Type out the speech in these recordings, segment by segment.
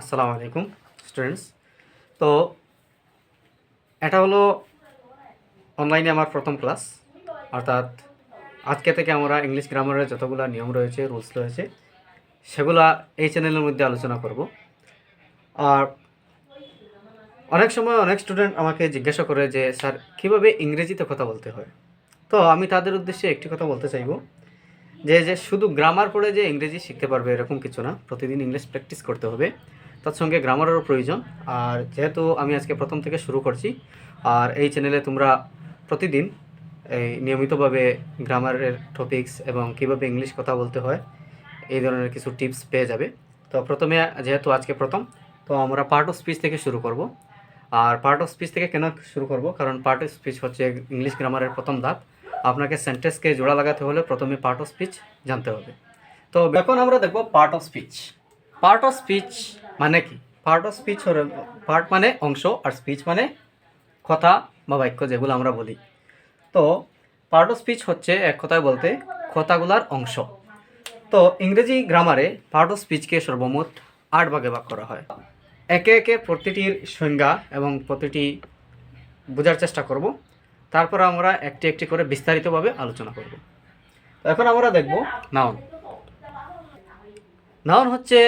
আসসালামু আলাইকুম স্টুডেন্টস তো এটা হলো অনলাইনে আমার প্রথম ক্লাস অর্থাৎ আজকে থেকে আমরা ইংলিশ গ্রামারের যতগুলো নিয়ম রয়েছে রুলস রয়েছে, সেগুলা এই চ্যানেলের মধ্যে আলোচনা করব। আর অনেক সময় অনেক স্টুডেন্ট আমাকে জিজ্ঞাসা করে যে, স্যার, কীভাবে ইংরেজিতে কথা বলতে হয়? তো আমি তাদের উদ্দেশ্যে একটি কথা বলতে চাইব, যে যে, শুধু গ্রামার পড়ে যে ইংরেজি শিখতে পারবে এরকম কিছু না, প্রতিদিন ইংলিশ প্র্যাকটিস করতে হবে। তার সঙ্গে গ্রামারেরও প্রয়োজন। আর যেহেতু আমি আজকে প্রথম থেকে শুরু করছি, আর এই চ্যানেলে তোমরা প্রতিদিন এই নিয়মিতভাবে গ্রামারের টপিকস এবং কীভাবে ইংলিশ কথা বলতে হয়, এই ধরনের কিছু টিপস পেয়ে যাবে। তো প্রথমে, যেহেতু আজকে প্রথম, তো আমরা পার্ট অফ স্পিচ থেকে শুরু করব। আর পার্ট অফ স্পিচ থেকে কেন শুরু করব? কারণ পার্ট অফ স্পিচ হচ্ছে ইংলিশ গ্রামারের প্রথম ধাপ। আপনাকে সেন্টেন্সকে জোড়া লাগাতে হলে প্রথমে পার্ট অফ স্পিচ জানতে হবে। তো এখন আমরা দেখব part of speech part of speech মানে কি? পার্ট অফ স্পিচ পার্ট মানে অংশ আর স্পিচ মানে কথা বা বাক্য যেগুলো আমরা বলি। তো পার্ট অফ স্পিচ হচ্ছে এক কথায় বলতে কথাগুলার অংশ। তো ইংরেজি গ্রামারে পার্ট অফ স্পিচকে সর্বমোট আট ভাগে ভাগ করা হয়। একে একে প্রতিটির সংজ্ঞা এবং প্রতিটি বোঝার চেষ্টা করব। তারপর আমরা একটি একটি করে বিস্তারিতভাবে আলোচনা করব। এখন আমরা দেখব নাউন নাউন হচ্ছে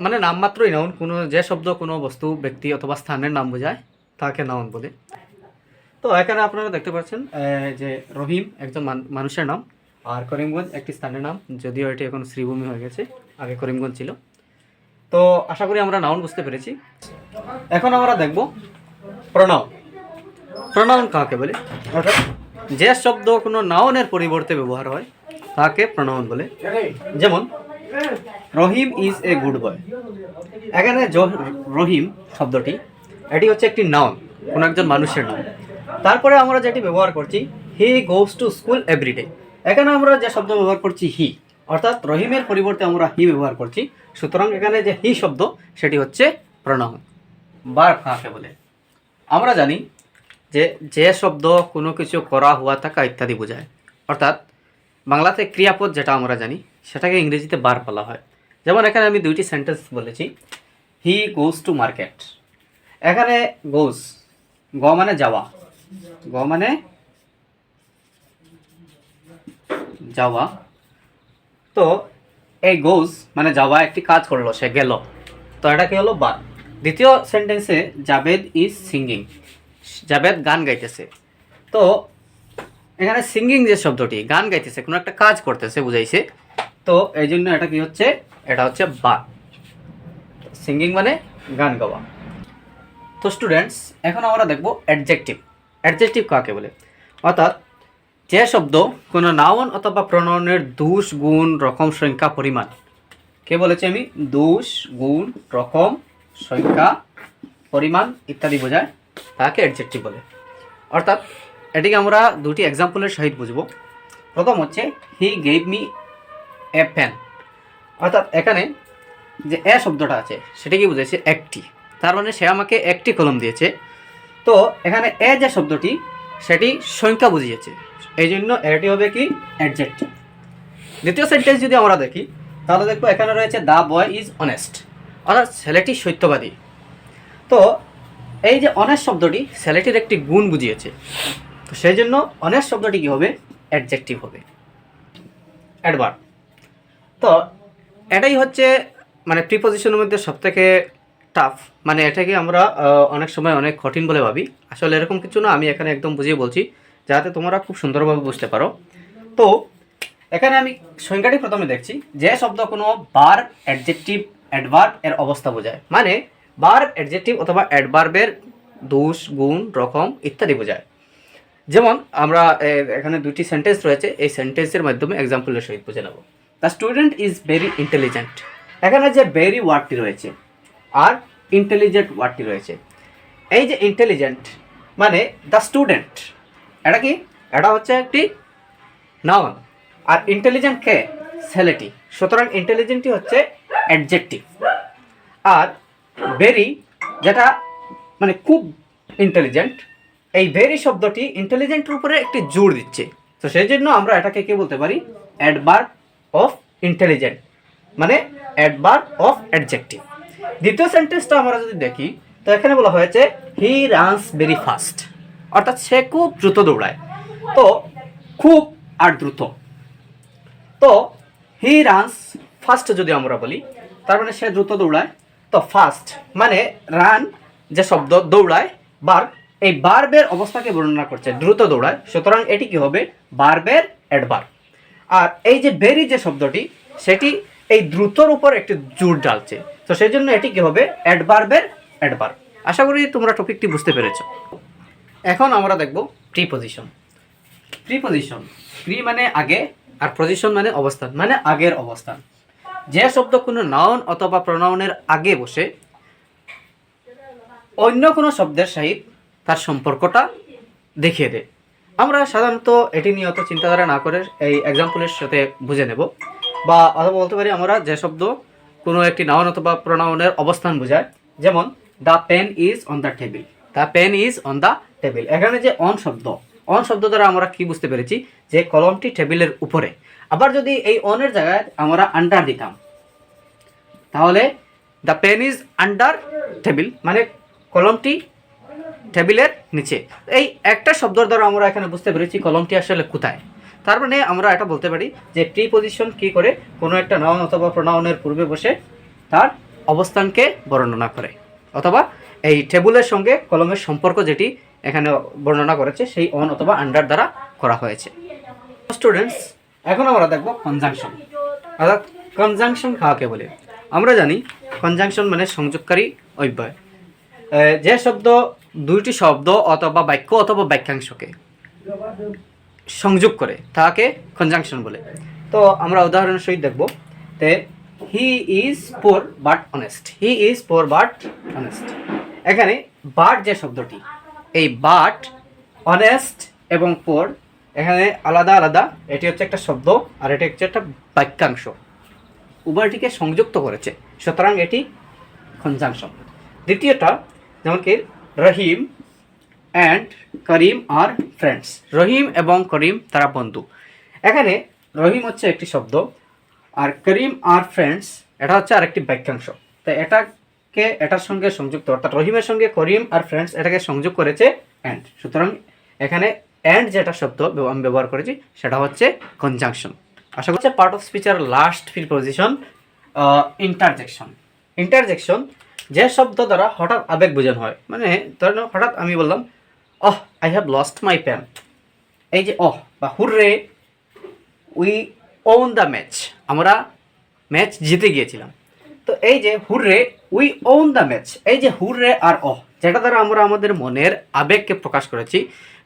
মানে নামমাত্রই নাউন কোনো যে শব্দ, কোনো বস্তু, ব্যক্তি অথবা স্থানের নাম বোঝায়, তাকে নাউন বলে। তো এখানে আপনারা দেখতে পাচ্ছেন যে রহিম একজন মান- মানুষের নাম, আর করিমগঞ্জ একটি স্থানের নাম, যদিও এটি এখন শ্রীভূমি হয়ে গেছে, আগে করিমগঞ্জ ছিল। তো আশা করি আমরা নাউন বুঝতে পেরেছি। এখন আমরা দেখব প্রনাউন প্রনাউন কাকে বলে? অর্থাৎ যে শব্দ কোনো নাউনের পরিবর্তে ব্যবহার হয়, তাকে প্রনাউন বলে। যেমন রহিম ইজ এ গুড বয় এখানে রহিম শব্দটি, এটি হচ্ছে একটি নাউন কোনো একজন মানুষের নাম তারপরে আমরা যেটি ব্যবহার করছি he goes to school everyday এখানে আমরা যে শব্দ ব্যবহার করছি হি অর্থাৎ রহিমের পরিবর্তে আমরা হি ব্যবহার করছি, সুতরাং এখানে যে হি শব্দ, সেটি হচ্ছে প্রণাম বার কাকে বলে। আমরা জানি যে যে শব্দ কোনো কিছু করা, হওয়া, থাকা ইত্যাদি বোঝায়। অর্থাৎ বাংলাতে ক্রিয়াপদ যেটা আমরা জানি সেটাকে ইংরেজিতে বার বলা হয়। যেমন এখানে আমি দুইটি সেন্টেন্স বলেছি। হি গোজ টু মার্কেট এখানে গোজ গ মানে যাওয়া। গ মানে যাওয়া। তো এই গোজ মানে যাওয়া একটি কাজ করল, সে গেল। তো এটা কি হলো? বার। দ্বিতীয় সেন্টেন্সে জাবেদ ইজ সিঙ্গিং জাবেদ গান গাইতেছে। তো এখানে সিঙ্গিং যে শব্দটি, গান গাইতেছে, কোনো একটা কাজ করতেছে, বুঝাইছে। তো এই জন্য এটা কি হচ্ছে? এটা হচ্ছে বা। সিঙ্গিং মানে গান গাওয়া। তো স্টুডেন্টস এখন আমরা দেখব অ্যাডজেক্টিভ অ্যাডজেক্টিভ কাকে বলে? অর্থাৎ যে শব্দ কোনো নাউন অথবা প্রণয়নের দোষ, গুণ, রকম, সংখ্যা, পরিমাণ। কে বলেছি আমি? দোষ, গুণ, রকম, সংখ্যা, পরিমাণ ইত্যাদি বোঝায় তাকে অ্যাডজেক্টিভ বলে। অর্থাৎ এটিকে আমরা দুটি এক্সাম্পলের সহিত বুঝব। প্রথম হচ্ছে he gave me a pen অর্থাৎ এখানে যে এ শব্দটা আছে, সেটা কি বুঝেছে একটি। তার মানে সে আমাকে একটি কলম দিয়েছে। তো এখানে এ যে শব্দটি, সেটি সংখ্যা বুঝিয়েছে। এই জন্য এটি হবে কি? অ্যাডজেক্টিভ দ্বিতীয় সেন্টেন্স যদি আমরা দেখি, তাহলে দেখব এখানে রয়েছে দ্য বয় ইজ অনেস্ট অর্থাৎ ছেলেটি সত্যবাদী। তো এই যে অনেস্ট শব্দটি, ছেলেটির একটি গুণ বুঝিয়েছে। তো সেই জন্য অনেস্ট শব্দটি কী হবে? অ্যাডজেক্টিভ হবে। অ্যাডভার্ব তো এটাই হচ্ছে মানে প্রিপোজিশনের মধ্যে সবথেকে টাফ মানে এটাকে আমরা অনেক সময় অনেক কঠিন বলে ভাবি। আসলে এরকম কিছু না, আমি এখানে একদম বুঝিয়ে বলছি, যাতে তোমরা খুব সুন্দরভাবে বুঝতে পারো। তো, এখানে আমি সংখ্যাটি প্রথমে দেখছি, যে শব্দ কোনো বার অ্যাডজেক্টিভ অ্যাডভার্ব এর অবস্থা বোঝায়। মানে বার অ্যাডজেক্টিভ অথবা অ্যাডভার্বের দোষ, গুণ, রকম ইত্যাদি বোঝায়। যেমন আমরা এখানে দুটি সেন্টেন্স রয়েছে, এই সেন্টেন্সের মাধ্যমে এক্সাম্পলের সহিত বুঝে নেব। The student is very intelligent এখানে যে ভেরি ওয়ার্ডটি রয়েছে, আর ইন্টেলিজেন্ট ওয়ার্ডটি রয়েছে, এই যে ইন্টেলিজেন্ট মানে দ্য স্টুডেন্ট এটা কি? এটা হচ্ছে একটি নাউন আর ইন্টেলিজেন্ট কে? ছেলেটি সুতরাং ইন্টেলিজেন্টই হচ্ছে অ্যাডজেক্টিভ আর ভেরি যেটা মানে খুব ইন্টেলিজেন্ট এই ভেরি শব্দটি ইন্টেলিজেন্টের উপরে একটি জোর দিচ্ছে। তো সেই জন্য আমরা এটাকে কি বলতে পারি? অ্যাডভার্ব অফ ইন্টেলিজেন্ট মানে অ্যাডভার্ব অফ অ্যাডজেক্টিভ দ্বিতীয় সেন্টেন্সটা আমরা যদি দেখি, তো এখানে বলা হয়েছে হি রানস ভেরি ফাস্ট অর্থাৎ সে খুব দ্রুত দৌড়ায়। তো খুব আর দ্রুত। তো হি রানস ফাস্ট যদি আমরা বলি, তার মানে সে দ্রুত দৌড়ায়। তো ফাস্ট মানে রান যে শব্দ, দৌড়ায় বার এই বার্বের অবস্থাকে বর্ণনা করছে, দ্রুত দৌড়ায়। সুতরাং এটি কি হবে? বার্বের অ্যাডবার আর এই যে বেরি যে শব্দটি, সেটি এই দ্রুতর উপর একটি জোর ডালছে তো সেই জন্য এটি কি হবে? অ্যাডবার্বের অ্যাডবার আশা করি তোমরা টপিকটি বুঝতে পেরেছ। এখন আমরা দেখব প্রিপোজিশন প্রিপোজিশন প্রি মানে আগে আর পজিশন মানে অবস্থান মানে আগের অবস্থান। যে শব্দ কোনো নাউন অথবা প্রনাউনের আগে বসে, অন্য কোনো শব্দের সহিত তার সম্পর্কটা দেখিয়ে দেয়। আমরা সাধারণত এটি নিয়ে অত চিন্তাধারা না করে এই এক্সাম্পলের সাথে বুঝে নেব বা অথবা বলতে পারি আমরা যে শব্দ কোনো একটি নাউন অথবা প্রনাউনের অবস্থান বোঝায়। যেমন the pen is on the table the pen is on the table এখানে যে অন শব্দ অন শব্দ দ্বারা আমরা কি বুঝতে পেরেছি? যে কলমটি টেবিলের উপরে। আবার যদি এই অনের জায়গায় আমরা আন্ডার দিতাম, তাহলে the pen is under table মানে কলমটি টেবিলের নিচে। এই একটা শব্দের দ্বারা আমরা এখানে বুঝতে পেরেছি কলমটি আসলে কোথায়। তার মানে আমরা এটা বলতে পারি যে প্রি পজিশন কি করে কোনো একটা নাউন অথবা প্রোনাউনের পূর্বে বসে তার অবস্থানকে বর্ণনা করে। অথবা এই টেবিলের সঙ্গে কলমের সম্পর্ক যেটি এখানে বর্ণনা করেছে, সেই অন অথবা আন্ডার দ্বারা করা হয়েছে। স্টুডেন্টস এখন আমরা দেখব কনজাংশন অর্থাৎ কনজাংশন কাকে বলে? আমরা জানি কনজাংশন মানে সংযোগকারী অব্যয়। যে শব্দ দুইটি শব্দ অথবা বাক্য অথবা বাক্যাংশকে সংযোগ করে, তাকে কনজাংশন বলে। তো আমরা উদাহরণের সহিত দেখব তে he is poor but honest he is poor but honest এখানে বাট যে শব্দটি, এই বাট অনেস্ট এবং পোর এখানে আলাদা আলাদা, এটি হচ্ছে একটা শব্দ আর এটি হচ্ছে একটা বাক্যাংশ উভয়টিকে সংযুক্ত করেছে, সুতরাং এটি কনজাংশন দ্বিতীয়টা যেমন কি রহিম অ্যান্ড করিম আর ফ্রেন্ডস রহিম এবং করিম, তারা বন্ধু। এখানে রহিম হচ্ছে একটি শব্দ আর করিম আর ফ্রেন্ডস এটা হচ্ছে আরেকটি বাক্যাংশ তো এটাকে, এটার সঙ্গে সংযুক্ত, অর্থাৎ রহিমের সঙ্গে করিম আর ফ্রেন্ডস এটাকে সংযোগ করেছে অ্যান্ড সুতরাং এখানে অ্যান্ড যেটা শব্দ আমি ব্যবহার করেছি, সেটা হচ্ছে কনজাংশন আশা করছি part of স্পিচের last fill position interjection interjection যে শব্দ দ্বারা হঠাৎ আবেগ বোঝানো হয়। মানে ধরেন হঠাৎ আমি বললাম, অহ I have lost my pen এই যে অহ বা hurray we won the match আমরা ম্যাচ জিতে গিয়েছিলাম। তো এই যে hurray we won the match এই যে হুররে আর অহ যেটা দ্বারা আমরা আমাদের মনের আবেগকে প্রকাশ করেছি।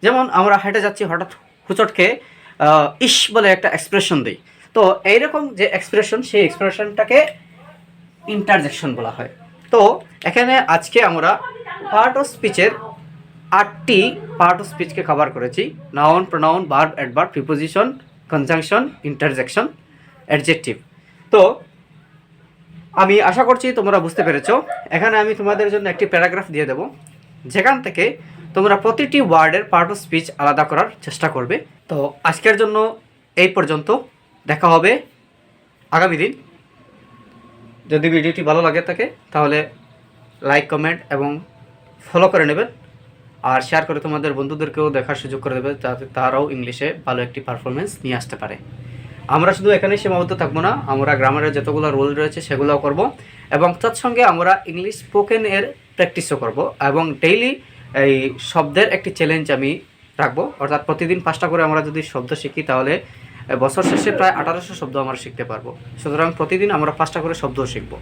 যেমন আমরা হেঁটে যাচ্ছি, হঠাৎ হুচটকে ইস বলে একটা এক্সপ্রেশন দিই। তো এইরকম যে এক্সপ্রেশন সেই এক্সপ্রেশনটাকে ইন্টারজেকশন বলা হয়। তো এখানে আজকে আমরা পার্ট অফ স্পিচের আটটি পার্ট অফ স্পিচকে কভার করেছি। Noun pronoun verb adverb preposition conjunction interjection adjective তো আমি আশা করছি তোমরা বুঝতে পেরেছ। এখানে আমি তোমাদের জন্য একটি প্যারাগ্রাফ দিয়ে দেবো। যেখান থেকে তোমরা প্রতিটি ওয়ার্ডের পার্ট অফ স্পিচ আলাদা করার চেষ্টা করবে। তো আজকের জন্য এই পর্যন্ত। দেখা হবে আগামী দিন। যদি ভিডিওটি ভালো লাগে থাকে, তাহলে লাইক কমেন্ট এবং ফলো করে নেবেন। আর শেয়ার করে তোমাদের বন্ধুদেরকেও দেখার সুযোগ করে দেবে, যাতে তারাও ইংলিশে ভালো একটি পারফরমেন্স নিয়ে আসতে পারে। আমরা শুধু এখানে সীমাবদ্ধ থাকব না, আমরা গ্রামারের যতগুলো রোল রয়েছে সেগুলোও করব এবং তার সঙ্গে আমরা ইংলিশ স্পোকেন এর প্র্যাকটিসও করব এবং ডেইলি এই শব্দের একটি চ্যালেঞ্জ আমি রাখব। অর্থাৎ প্রতিদিন পাঁচটা করে আমরা যদি শব্দ শিখি, তাহলে বছর শেষে প্রায় আঠারোশো শব্দ আমরা শিখতে পারব। সুতরাং প্রতিদিন আমরা পাঁচটা করে শব্দ শিখব।